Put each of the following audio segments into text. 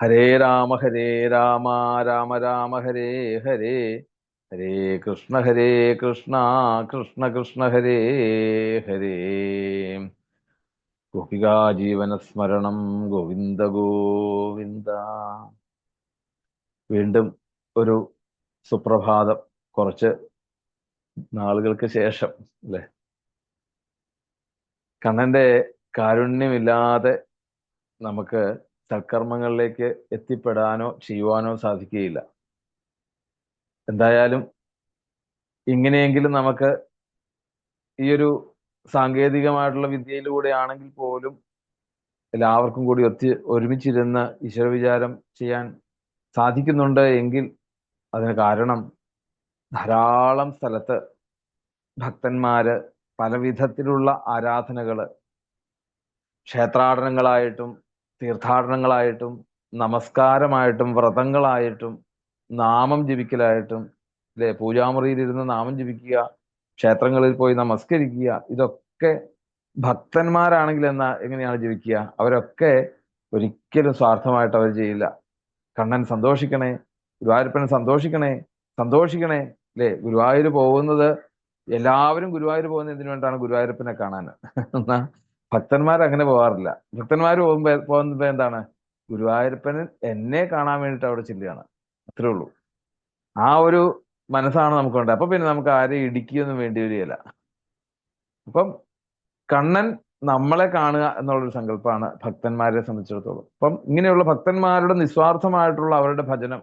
ഹരേ രാമ ഹരേ രാമ രാമ രാമ ഹരേ ഹരേ. ഹരേ കൃഷ്ണ ഹരേ കൃഷ്ണ കൃഷ്ണ കൃഷ്ണ ഹരേ ഹരേ. ഗോപികാജീവനസ്മരണം ജീവന സ്മരണം ഗോവിന്ദ ഗോവിന്ദ. വീണ്ടും ഒരു സുപ്രഭാതം കുറച്ച് നാളുകൾക്ക് ശേഷം അല്ലെ? കണ്ണന്റെ കാരുണ്യമില്ലാതെ നമുക്ക് സൽക്കർമ്മങ്ങളിലേക്ക് എത്തിപ്പെടാനോ ചെയ്യുവാനോ സാധിക്കുകയില്ല. എന്തായാലും ഇങ്ങനെയെങ്കിലും നമുക്ക് ഈ ഒരു സാങ്കേതികമായിട്ടുള്ള വിദ്യയിലൂടെ ആണെങ്കിൽ പോലും എല്ലാവർക്കും കൂടി ഒത്തി ഒരുമിച്ചിരുന്ന് ഈശ്വര വിചാരം ചെയ്യാൻ സാധിക്കുന്നുണ്ട് എങ്കിൽ അതിന് കാരണം ധാരാളം സ്ഥലത്ത് ഭക്തന്മാര് പല ആരാധനകൾ ക്ഷേത്രാടനങ്ങളായിട്ടും തീർത്ഥാടനങ്ങളായിട്ടും നമസ്കാരമായിട്ടും വ്രതങ്ങളായിട്ടും നാമം ജപിക്കലായിട്ടും അല്ലെ പൂജാമുറിയിലിരുന്ന് നാമം ജപിക്കുക ക്ഷേത്രങ്ങളിൽ പോയി നമസ്കരിക്കുക ഇതൊക്കെ ഭക്തന്മാരാണെങ്കിൽ എന്നാ എങ്ങനെയാണ് ജപിക്കുക? അവരൊക്കെ ഒരിക്കലും സ്വാർത്ഥമായിട്ട് അവർ ചെയ്യില്ല. കണ്ണൻ സന്തോഷിക്കണേ ഗുരുവായൂരപ്പൻ സന്തോഷിക്കണേ സന്തോഷിക്കണേ. അല്ലേ ഗുരുവായൂർ പോകുന്നത് എല്ലാവരും ഗുരുവായൂർ പോകുന്നത് എന്തിനു വേണ്ടിയിട്ടാണ് ഗുരുവായൂരപ്പനെ കാണാൻ? എന്നാ ഭക്തന്മാർ അങ്ങനെ പോകാറില്ല ഭക്തന്മാർ പോകുമ്പോ പോകുമ്പോ എന്താണ്? ഗുരുവായൂരപ്പന് എന്നെ കാണാൻ വേണ്ടിയിട്ട് അവിടെ ചെല്ലുകയാണ്. അത്രേ ഉള്ളൂ. ആ ഒരു മനസ്സാണ് നമുക്കുണ്ട് അപ്പൊ പിന്നെ നമുക്ക് ആരെയും ഇടിക്കുകയൊന്നും വേണ്ടി വരികയില്ല. അപ്പം കണ്ണൻ നമ്മളെ കാണുക എന്നുള്ളൊരു സങ്കല്പമാണ് ഭക്തന്മാരെ സംബന്ധിച്ചിടത്തോളം. അപ്പം ഇങ്ങനെയുള്ള ഭക്തന്മാരുടെ നിസ്വാർത്ഥമായിട്ടുള്ള അവരുടെ ഭജനം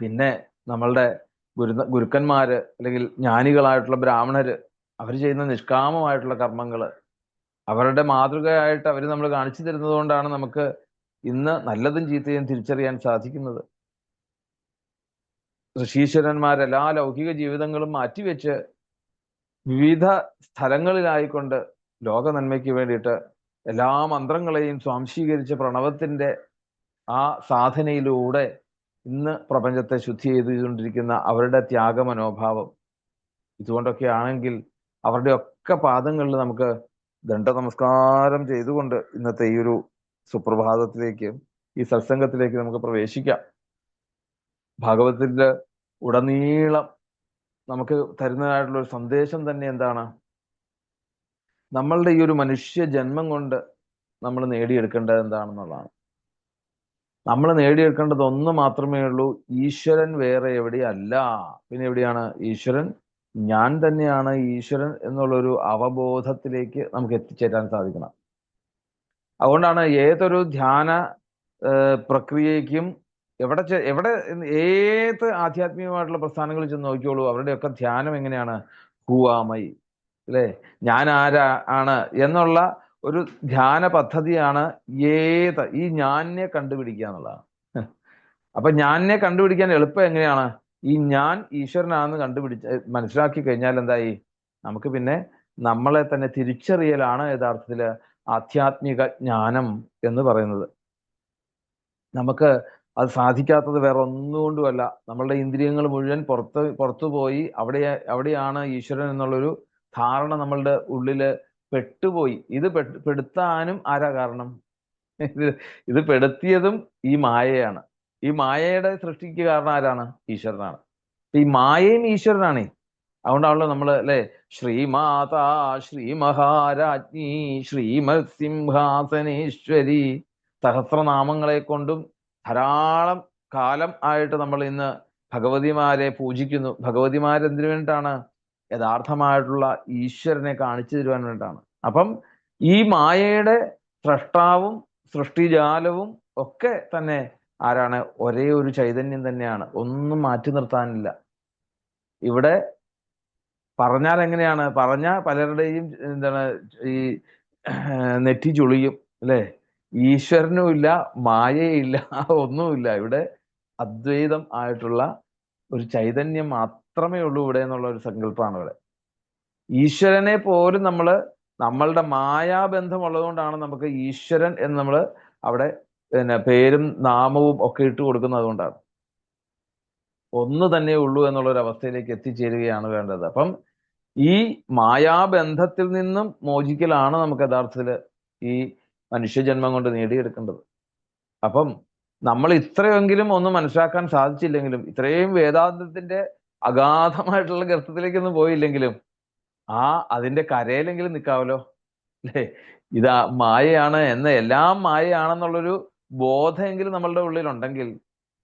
പിന്നെ നമ്മളുടെ ഗുരു ഗുരുക്കന്മാര് അല്ലെങ്കിൽ ജ്ഞാനികളായിട്ടുള്ള ബ്രാഹ്മണര് അവർ ചെയ്യുന്ന നിഷ്കാമമായിട്ടുള്ള കർമ്മങ്ങൾ അവരുടെ മാതൃകയായിട്ട് അവർ നമ്മൾ കാണിച്ചു തരുന്നത് കൊണ്ടാണ് നമുക്ക് ഇന്ന് നല്ലതും ചീത്തയും തിരിച്ചറിയാൻ സാധിക്കുന്നത്. ഋഷീശ്വരന്മാരെല്ലാ ലൗകിക ജീവിതങ്ങളും മാറ്റിവെച്ച് വിവിധ സ്ഥലങ്ങളിലായിക്കൊണ്ട് ലോക നന്മയ്ക്ക് വേണ്ടിയിട്ട് എല്ലാ മന്ത്രങ്ങളെയും സ്വാംശീകരിച്ച പ്രണവത്തിന്റെ ആ സാധനയിലൂടെ ഇന്ന് പ്രപഞ്ചത്തെ ശുദ്ധി ചെയ്തുകൊണ്ടിരിക്കുന്ന അവരുടെ ത്യാഗമനോഭാവം. ഇതുകൊണ്ടൊക്കെ ആണെങ്കിൽ അവരുടെ ഒക്കെ പാദങ്ങളിൽ നമുക്ക് ദണ്ഡ നമസ്കാരം ചെയ്തുകൊണ്ട് ഇന്നത്തെ ഈ ഒരു സുപ്രഭാതത്തിലേക്ക് ഈ സത്സംഗത്തിലേക്ക് നമുക്ക് പ്രവേശിക്കാം. ഭാഗവതത്തിന്റെ ഉടനീളം നമുക്ക് തരുന്നതായിട്ടുള്ള ഒരു സന്ദേശം തന്നെ എന്താണ്? നമ്മളുടെ ഈ ഒരു മനുഷ്യ ജന്മം കൊണ്ട് നമ്മൾ നേടിയെടുക്കേണ്ടത് എന്താണെന്നുള്ളതാണ്. നമ്മൾ നേടിയെടുക്കേണ്ടത് ഒന്ന് മാത്രമേ ഉള്ളൂ ഈശ്വരൻ വേറെ എവിടെയല്ല പിന്നെ എവിടെയാണ് ഈശ്വരൻ? ഞാൻ തന്നെയാണ് ഈശ്വരൻ എന്നുള്ളൊരു അവബോധത്തിലേക്ക് നമുക്ക് എത്തിച്ചേരാൻ സാധിക്കണം. അതുകൊണ്ടാണ് ഏതൊരു ധ്യാന പ്രക്രിയയ്ക്കും എവിടെ എവിടെ ഏത് ആധ്യാത്മികമായിട്ടുള്ള പ്രസ്ഥാനങ്ങളിൽ ചെന്ന് നോക്കിയോളൂ അവരുടെയൊക്കെ ധ്യാനം എങ്ങനെയാണ്? ഹൂവാമൈ അല്ലേ? ഞാൻ ആരാ ആണ് എന്നുള്ള ഒരു ധ്യാന പദ്ധതിയാണ് ഏത് ഈ ഞാനെ കണ്ടുപിടിക്കുക എന്നുള്ളതാണ്. അപ്പൊ ഞാനെ കണ്ടുപിടിക്കാൻ എളുപ്പം എങ്ങനെയാണ്? ഈ ഞാൻ ഈശ്വരനാണെന്ന് കണ്ടുപിടിച്ച് മനസ്സിലാക്കി കഴിഞ്ഞാൽ എന്തായി? നമുക്ക് പിന്നെ നമ്മളെ തന്നെ തിരിച്ചറിയലാണ് യഥാർത്ഥത്തിൽ ആധ്യാത്മിക ജ്ഞാനം എന്ന് പറയുന്നത്. നമുക്ക് അത് സാധിക്കാത്തത് വേറെ ഒന്നുകൊണ്ടുമല്ല. നമ്മളുടെ ഇന്ദ്രിയങ്ങൾ മുഴുവൻ പുറത്ത് പുറത്തു പോയി അവിടെ അവിടെയാണ് ഈശ്വരൻ എന്നുള്ളൊരു ധാരണ നമ്മളുടെ ഉള്ളിൽ പെട്ടുപോയി. ഇത് പെടുത്താനും ആരാ കാരണം? ഇത് പെടുത്തിയതും ഈ മായയാണ്. ഈ മായയുടെ സൃഷ്ടിക്ക് കാരണം ആരാണ്? ഈശ്വരനാണ്. ഈ മായയും ഈശ്വരനാണ്. അതുകൊണ്ടാണല്ലോ നമ്മൾ അല്ലെ? ശ്രീമാതാ ശ്രീ മഹാരാജ്ഞി ശ്രീമത് സിംഹാസനേശ്വരി സഹസ്രനാമങ്ങളെ കൊണ്ടും ധാരാളം കാലം ആയിട്ട് നമ്മൾ ഇന്ന് ഭഗവതിമാരെ പൂജിക്കുന്നു. ഭഗവതിമാരെന്തിനു വേണ്ടിയിട്ടാണ്? യഥാർത്ഥമായിട്ടുള്ള ഈശ്വരനെ കാണിച്ചു തരുവാൻ വേണ്ടിയിട്ടാണ്. അപ്പം ഈ മായയുടെ സൃഷ്ടാവും സൃഷ്ടിജാലവും ഒക്കെ തന്നെ ആരാണ്? ഒരേ ഒരു ചൈതന്യം തന്നെയാണ്. ഒന്നും മാറ്റി നിർത്താനില്ല. ഇവിടെ പറഞ്ഞാൽ എങ്ങനെയാണ്? പറഞ്ഞ പലരുടെയും എന്താണ് ഈ നെറ്റി ചുളിയും അല്ലേ? ഈശ്വരനും ഇല്ല മായയില്ല ഒന്നുമില്ല. ഇവിടെ അദ്വൈതം ആയിട്ടുള്ള ഒരു ചൈതന്യം മാത്രമേ ഉള്ളൂ ഇവിടെ എന്നുള്ള ഒരു സങ്കല്പമാണ് ഇവിടെ. ഈശ്വരനെ പോലും നമ്മൾ നമ്മളുടെ മായാബന്ധം ഉള്ളതുകൊണ്ടാണ് നമുക്ക് ഈശ്വരൻ എന്ന് നമ്മൾ അവിടെ പിന്നെ പേരും നാമവും ഒക്കെ ഇട്ട് കൊടുക്കുന്നത് അതുകൊണ്ടാണ് ഒന്ന് തന്നെ ഉള്ളൂ എന്നുള്ള ഒരു അവസ്ഥയിലേക്ക് എത്തിച്ചേരുകയാണ് വേണ്ടത്. അപ്പം ഈ മായാബന്ധത്തിൽ നിന്നും മോചിക്കലാണ് നമുക്ക് യഥാർത്ഥത്തിൽ ഈ മനുഷ്യജന്മം കൊണ്ട് നേടിയെടുക്കേണ്ടത്. അപ്പം നമ്മൾ ഇത്രയെങ്കിലും ഒന്ന് മനസ്സിലാക്കാൻ സാധിച്ചില്ലെങ്കിലും ഇത്രയും വേദാന്തത്തിന്റെ അഗാധമായിട്ടുള്ള ഗർത്തത്തിലേക്കൊന്നും പോയില്ലെങ്കിലും ആ അതിന്റെ കരയിലെങ്കിലും നിൽക്കാവല്ലോ അല്ലേ? ഇതാ മായയാണ് എന്ന എല്ലാം മായയാണെന്നുള്ളൊരു ബോധമെങ്കിലും നമ്മളുടെ ഉള്ളിലുണ്ടെങ്കിൽ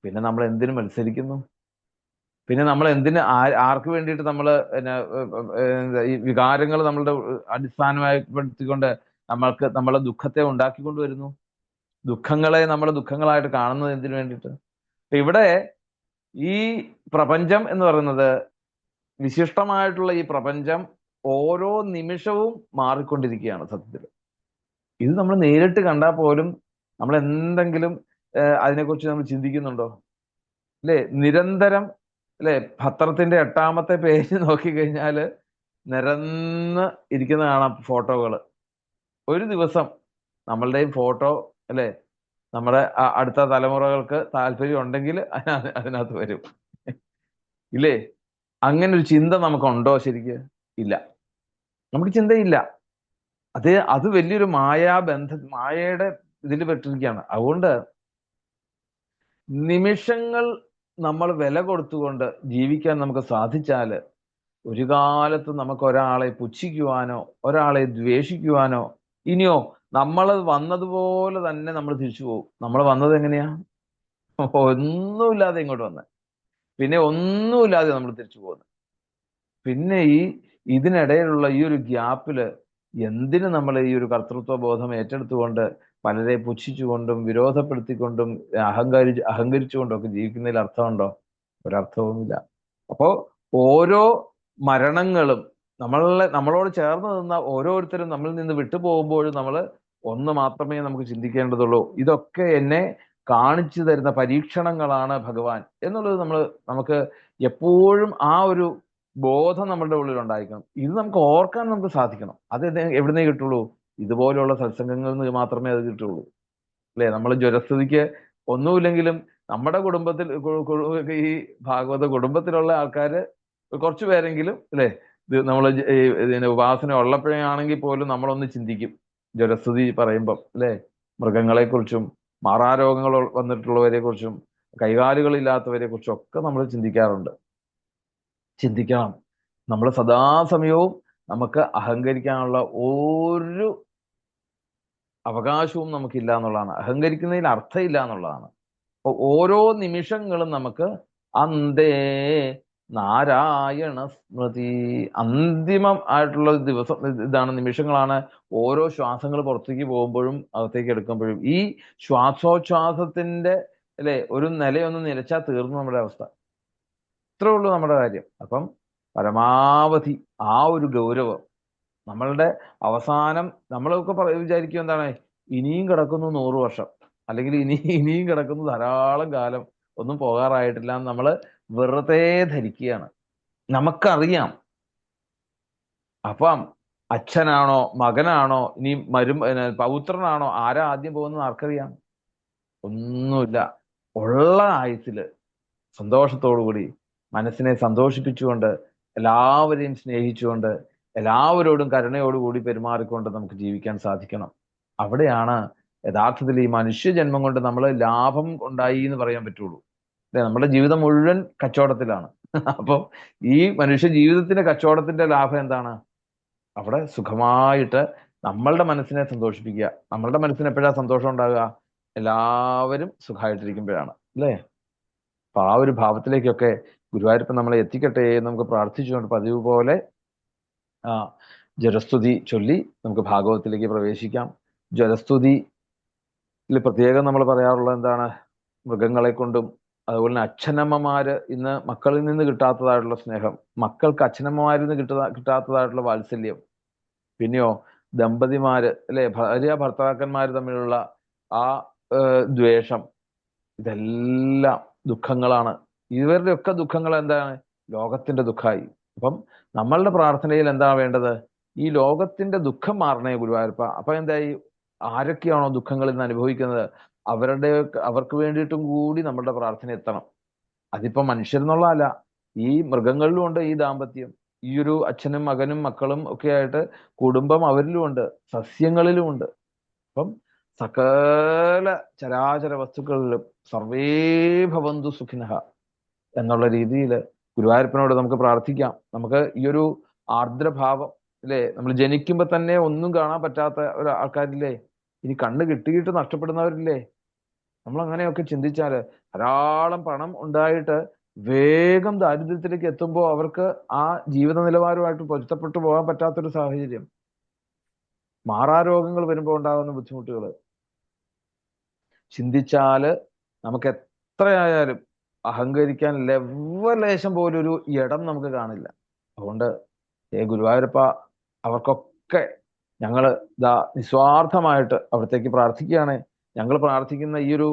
പിന്നെ നമ്മൾ എന്തിനു മത്സരിക്കുന്നു? പിന്നെ നമ്മൾ എന്തിന് ആർക്ക് വേണ്ടിയിട്ട് നമ്മൾ ഈ വികാരങ്ങൾ നമ്മളുടെ അടിസ്ഥാനമായിപ്പെടുത്തിക്കൊണ്ട് നമ്മൾക്ക് നമ്മളെ ദുഃഖത്തെ ഉണ്ടാക്കിക്കൊണ്ട് വരുന്നു? ദുഃഖങ്ങളെ നമ്മൾ ദുഃഖങ്ങളായിട്ട് കാണുന്നത് എന്തിനു വേണ്ടിയിട്ട്? അപ്പൊ ഇവിടെ ഈ പ്രപഞ്ചം എന്ന് പറയുന്നത് വിശിഷ്ടമായിട്ടുള്ള ഈ പ്രപഞ്ചം ഓരോ നിമിഷവും മാറിക്കൊണ്ടിരിക്കുകയാണ് സത്യത്തിൽ. ഇത് നമ്മൾ നേരിട്ട് കണ്ടാൽ പോലും നമ്മൾ എന്തെങ്കിലും അതിനെക്കുറിച്ച് നമ്മൾ ചിന്തിക്കുന്നുണ്ടോ? അല്ലേ? നിരന്തരം അല്ലേ? പത്രത്തിന്റെ എട്ടാമത്തെ പേജ് നോക്കിക്കഴിഞ്ഞാൽ നിരന്ന് ഇരിക്കുന്ന കാണാം ഫോട്ടോകൾ ഒരു ദിവസം നമ്മളുടെയും ഫോട്ടോ അല്ലേ? നമ്മുടെ അടുത്ത തലമുറകൾക്ക് താല്പര്യം ഉണ്ടെങ്കിൽ അതിന- അതിനകത്ത് വരും. ഇല്ലേ? അങ്ങനെ ഒരു ചിന്ത നമുക്കുണ്ടോ ശരിക്ക്? ഇല്ല. നമുക്ക് ചിന്തയില്ല. അത് അത് വലിയൊരു മായാബന്ധ മായയുടെ ഇതിൽ പെട്ടിരിക്കുകയാണ് അതുകൊണ്ട് നിമിഷങ്ങൾ നമ്മൾ വില കൊടുത്തുകൊണ്ട് ജീവിക്കാൻ നമുക്ക് സാധിച്ചാൽ ഒരു കാലത്ത് നമുക്ക് ഒരാളെ പുച്ഛിക്കുവാനോ ഒരാളെ ദ്വേഷിക്കുവാനോ ഇനിയോ നമ്മൾ വന്നതുപോലെ തന്നെ നമ്മൾ തിരിച്ചു പോകും. നമ്മൾ വന്നത് എങ്ങനെയാ? ഒന്നുമില്ലാതെ ഇങ്ങോട്ട് വന്ന്. പിന്നെ ഒന്നുമില്ലാതെ നമ്മൾ തിരിച്ചു പോകുന്നത് പിന്നെ ഈ ഇതിനിടയിലുള്ള ഈ ഒരു ഗ്യാപ്പിൽ എന്തിന് നമ്മൾ ഈ ഒരു കർത്തൃത്വ ബോധം ഏറ്റെടുത്തുകൊണ്ട് പലരെ പുച്ഛിച്ചുകൊണ്ടും വിരോധപ്പെടുത്തിക്കൊണ്ടും അഹങ്കാരി അഹങ്കരിച്ചുകൊണ്ടും ഒക്കെ ജീവിക്കുന്നതിൽ അർത്ഥമുണ്ടോ? ഒരർത്ഥവുമില്ല. അപ്പോ ഓരോ മരണങ്ങളും നമ്മളെ നമ്മളോട് ചേർന്ന് നിന്ന ഓരോരുത്തരും നമ്മളിൽ നിന്ന് വിട്ടുപോകുമ്പോഴും നമ്മൾ ഒന്ന് മാത്രമേ നമുക്ക് ചിന്തിക്കേണ്ടതുള്ളൂ. ഇതൊക്കെ എന്നെ കാണിച്ചു തരുന്ന പരീക്ഷണങ്ങളാണ് ഭഗവാൻ എന്നുള്ളത് നമ്മൾ നമുക്ക് എപ്പോഴും ആ ഒരു ബോധം നമ്മളുടെ ഉള്ളിൽ ഉണ്ടായിരിക്കണം. ഇത് നമുക്ക് ഓർക്കാൻ നമുക്ക് സാധിക്കണം. അത് എവിടെ- എവിടുന്നേ കിട്ടുള്ളൂ? ഇതുപോലെയുള്ള സത്സംഗങ്ങളിൽ നിന്ന് മാത്രമേ അത് കിട്ടുള്ളൂ. അല്ലെ? നമ്മൾ ജ്വരസ്ഥിതിക്ക് ഒന്നുമില്ലെങ്കിലും നമ്മുടെ കുടുംബത്തിൽ ഈ ഭാഗവത കുടുംബത്തിലുള്ള ആൾക്കാര് കുറച്ചു പേരെങ്കിലും അല്ലെ? നമ്മൾ ഇതിന് ഉപാസന ഉള്ളപ്പോഴാണെങ്കിൽ പോലും നമ്മളൊന്ന് ചിന്തിക്കും. ജ്വരസ്ഥിതി പറയുമ്പം അല്ലെ? മൃഗങ്ങളെ കുറിച്ചും മാറാരോഗങ്ങൾ വന്നിട്ടുള്ളവരെ കുറിച്ചും കൈകാലുകളില്ലാത്തവരെ കുറിച്ചും ഒക്കെ നമ്മൾ ചിന്തിക്കാറുണ്ട്. ചിന്തിക്കണം. നമ്മൾ സദാസമയവും നമുക്ക് അഹങ്കരിക്കാനുള്ള ഒരു അവകാശവും നമുക്കില്ല എന്നുള്ളതാണ്. അഹങ്കരിക്കുന്നതിൽ അർത്ഥമില്ല എന്നുള്ളതാണ്. അപ്പൊ ഓരോ നിമിഷങ്ങളും നമുക്ക് അന്തേ നാരായണ സ്മൃതി അന്തിമം ആയിട്ടുള്ള ദിവസം ഇതാണ് നിമിഷങ്ങളാണ് ഓരോ ശ്വാസങ്ങൾ പുറത്തേക്ക് പോകുമ്പോഴും അകത്തേക്ക് എടുക്കുമ്പോഴും. ഈ ശ്വാസോച്ഛ്വാസത്തിന്റെ അല്ലെ ഒരു നിലയൊന്ന് നിലച്ചാൽ തീർന്നു നമ്മുടെ അവസ്ഥ. ഇത്രേ ഉള്ളൂ നമ്മുടെ കാര്യം. അപ്പം പരമാവധി ആ ഒരു ഗൗരവം നമ്മളുടെ അവസാനം നമ്മളൊക്കെ പറ വിചാരിക്കും എന്താണ് ഇനിയും കിടക്കുന്നു നൂറ് വർഷം. അല്ലെങ്കിൽ ഇനി ഇനിയും കിടക്കുന്നു ധാരാളം കാലം ഒന്നും പോകാറായിട്ടില്ല എന്ന് നമ്മൾ വെറുതെ ധരിക്കുകയാണ്. നമുക്കറിയാം. അപ്പം അച്ഛനാണോ മകനാണോ ഇനി മരു പൗത്രനാണോ ആരാ ആദ്യം പോകുന്നത് ആർക്കറിയാം? ഒന്നുമില്ല. ഉള്ള ആയുസിൽ സന്തോഷത്തോടുകൂടി മനസ്സിനെ സന്തോഷിപ്പിച്ചുകൊണ്ട് എല്ലാവരെയും സ്നേഹിച്ചുകൊണ്ട് എല്ലാവരോടും കരുണയോടുകൂടി പെരുമാറിക്കൊണ്ട് നമുക്ക് ജീവിക്കാൻ സാധിക്കണം. അവിടെയാണ് യഥാർത്ഥത്തിൽ ഈ മനുഷ്യ മനുഷ്യജന്മം കൊണ്ട് നമ്മൾ ലാഭം ഉണ്ടായി എന്ന് പറയാൻ പറ്റുള്ളൂ. അല്ലെ? നമ്മുടെ ജീവിതം മുഴുവൻ കച്ചവടത്തിലാണ്. അപ്പോൾ ഈ മനുഷ്യ ജീവിതത്തിന്റെ കച്ചവടത്തിന്റെ ലാഭം എന്താണ്? അവിടെ സുഖമായിട്ട് നമ്മളുടെ മനസ്സിനെ സന്തോഷിപ്പിക്കുക. നമ്മളുടെ മനസ്സിന് എപ്പോഴാണ് സന്തോഷം ഉണ്ടാകുക എല്ലാവരും സുഖമായിട്ടിരിക്കുമ്പോഴാണ്. അല്ലേ? അപ്പൊ ആ ഒരു ഭാവത്തിലേക്കൊക്കെ ഗുരുവായൂരപ്പൻ നമ്മളെ എത്തിക്കട്ടെ എന്ന് നമുക്ക് പ്രാർത്ഥിച്ചുകൊണ്ട് പതിവ് പോലെ ആ ജലസ്തുതി ചൊല്ലി നമുക്ക് ഭാഗവതത്തിലേക്ക് പ്രവേശിക്കാം. ജലസ്തുതിയിൽ പ്രത്യേകം നമ്മൾ പറയാറുള്ളത് എന്താണ്? മൃഗങ്ങളെ കൊണ്ടും അതുപോലെ തന്നെ അച്ഛനമ്മമാര് ഇന്ന് മക്കളിൽ നിന്ന് കിട്ടാത്തതായിട്ടുള്ള സ്നേഹം മക്കൾക്ക് അച്ഛനമ്മമാരിൽ നിന്ന് കിട്ടുന്ന കിട്ടാത്തതായിട്ടുള്ള വാത്സല്യം പിന്നെയോ ദമ്പതിമാര് അല്ലെ ഭാര്യ ഭർത്താക്കന്മാര് തമ്മിലുള്ള ആ ദ്വേഷം ഇതെല്ലാം ദുഃഖങ്ങളാണ്. ഇവരുടെയൊക്കെ ദുഃഖങ്ങൾ എന്താണ്? ലോകത്തിന്റെ ദുഃഖമായി. അപ്പം നമ്മളുടെ പ്രാർത്ഥനയിൽ എന്താ വേണ്ടത്? ഈ ലോകത്തിന്റെ ദുഃഖം മാറണേ ഗുരുവായൂരപ്പ. അപ്പൊ എന്തായി? ആരൊക്കെയാണോ ദുഃഖങ്ങളിൽ നിന്ന് അനുഭവിക്കുന്നത്? അവരുടെ അവർക്ക് വേണ്ടിയിട്ടും കൂടി നമ്മളുടെ പ്രാർത്ഥന എത്തണം. അതിപ്പോ മനുഷ്യരെന്നുള്ളതല്ല ഈ മൃഗങ്ങളിലും ഉണ്ട് ഈ ദാമ്പത്യം. ഈ ഒരു അച്ഛനും മകനും മക്കളും ഒക്കെ ആയിട്ട് കുടുംബം അവരിലുമുണ്ട് സസ്യങ്ങളിലുമുണ്ട് അപ്പം സകല ചരാചര വസ്തുക്കളിലും സർവേ ഭവന്തു സുഖിനഹ എന്നുള്ള രീതിയിൽ ഗുരുവായൂരപ്പനോട് നമുക്ക് പ്രാർത്ഥിക്കാം. നമുക്ക് ഈ ഒരു ആർദ്രഭാവം അല്ലേ നമ്മൾ ജനിക്കുമ്പോൾ തന്നെ ഒന്നും കാണാൻ പറ്റാത്ത ഒരു ആൾക്കാരില്ലേ? ഇനി കണ്ണ് കിട്ടിയിട്ട് നഷ്ടപ്പെടുന്നവരില്ലേ? നമ്മൾ അങ്ങനെയൊക്കെ ചിന്തിച്ചാൽ ധാരാളം പണം ഉണ്ടായിട്ട് വേഗം ദാരിദ്ര്യത്തിലേക്ക് എത്തുമ്പോൾ അവർക്ക് ആ ജീവിത നിലവാരമായിട്ട് പൊരുത്തപ്പെട്ടു പോകാൻ പറ്റാത്തൊരു സാഹചര്യം. മാറാരോഗങ്ങൾ വരുമ്പോൾ ഉണ്ടാകുന്ന ബുദ്ധിമുട്ടുകൾ ചിന്തിച്ചാൽ നമുക്ക് എത്രയായാലും അഹങ്കരിക്കാൻ ലെവലേശം പോലും ഒരു ഇടം നമുക്ക് കാണില്ല. അതുകൊണ്ട് ഏ ഗുരുവായൂരപ്പ അവർക്കൊക്കെ ഞങ്ങൾ ഇതാ നിസ്വാർത്ഥമായിട്ട് അവിടത്തേക്ക് പ്രാർത്ഥിക്കുകയാണ്. ഞങ്ങൾ പ്രാർത്ഥിക്കുന്ന ഈ ഒരു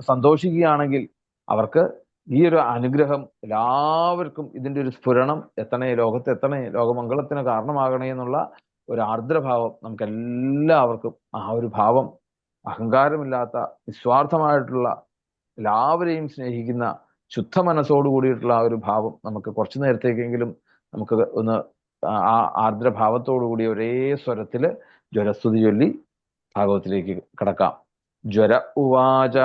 സന്തോഷിക്കുകയാണെങ്കിൽ അവർക്ക് ഈ ഒരു അനുഗ്രഹം എല്ലാവർക്കും ഇതിന്റെ ഒരു സ്ഫുരണം എത്തണേ ലോകത്ത് എത്തണേ ലോകമംഗളത്തിന് കാരണമാകണേ എന്നുള്ള ഒരു ആർദ്രഭാവം നമുക്ക് എല്ലാവർക്കും ആ ഒരു ഭാവം അഹങ്കാരമില്ലാത്ത നിസ്വാർത്ഥമായിട്ടുള്ള എല്ലാവരെയും സ്നേഹിക്കുന്ന ശുദ്ധ മനസ്സോട് കൂടിയിട്ടുള്ള ആ ഒരു ഭാവം നമുക്ക് കുറച്ചു നേരത്തേക്കെങ്കിലും നമുക്ക് ഒന്ന് ആ ആർദ്രഭാവത്തോടു കൂടി ഒരേ സ്വരത്തിൽ ജ്വരസ്തുതി ചൊല്ലി ഭാഗവത്തിലേക്ക് കടക്കാം. ജ്വര ഉവാച.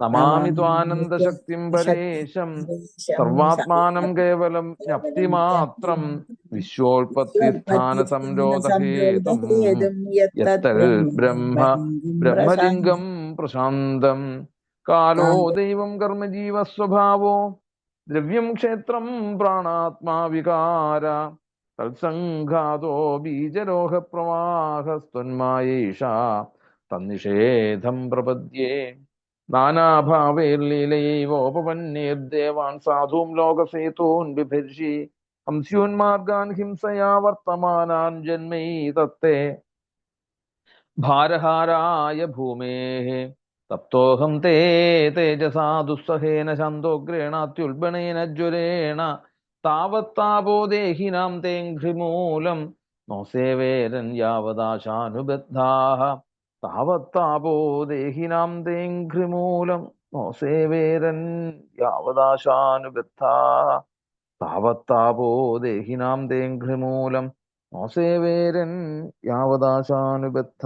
നമാമി ത്വാനന്ദശക്തിം പരേശം സർവാത്മാനം കേവലം ജ്ഞപ്തിമാത്രം മാത്രം വിശ്വോൽപത്തി സ്ഥാന ബ്രഹ്മ ബ്രഹ്മലിംഗം പ്രശാന്തം. കാലോ ദൈവം കർമ്മജീവ സ്വഭാവോ ദ്രവ്യം ക്ഷേത്രം പ്രാണാത്മാ വികാര. തത്സംഘാതോ ബീജരോഹ പ്രവാഹസ്ത്വന്മായേഷ തന്നിഷേധം പ്രപദ്യേ. നാനാഭാവൈർലീലൈവോപവന്യേർദേവാൻ സാധൂം ലോകസേതൂൻ ബിഭർഷി ഹംസ്യോന്മാർഗാൻ ഹിംസയാ വർത്തമാനാൻ ജന്മൈ തത്തെ. ഭാരഹാരായ ഭൂമേः തപ്തോഹം തേ തേജസാ ദുസ്സഹേന ശാന്തോഗ്രേണാത്യുൽബണേന ജ്വരേണ താവത്താപോ ദേഹിനാം തേഘ്രിമൂലം നോ സേവേരൻ യാവദാശാനുബദ്ധാः താവത്താപോ ദേഹിനാം തേഘ്രിമൂലം നോ സേവേരൻ യാവദാശാനുബദ്ധാः താവത്താപോ ദേഹിനാം തേഘ്രിമൂലം നോ സേവേരൻ യാവദാശാനുബദ്ധ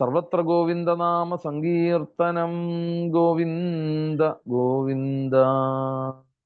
സർവത്ര ഗോവിന്ദനാമ സങ്കീർത്തനം ഗോവിന്ദ ഗോവിന്ദ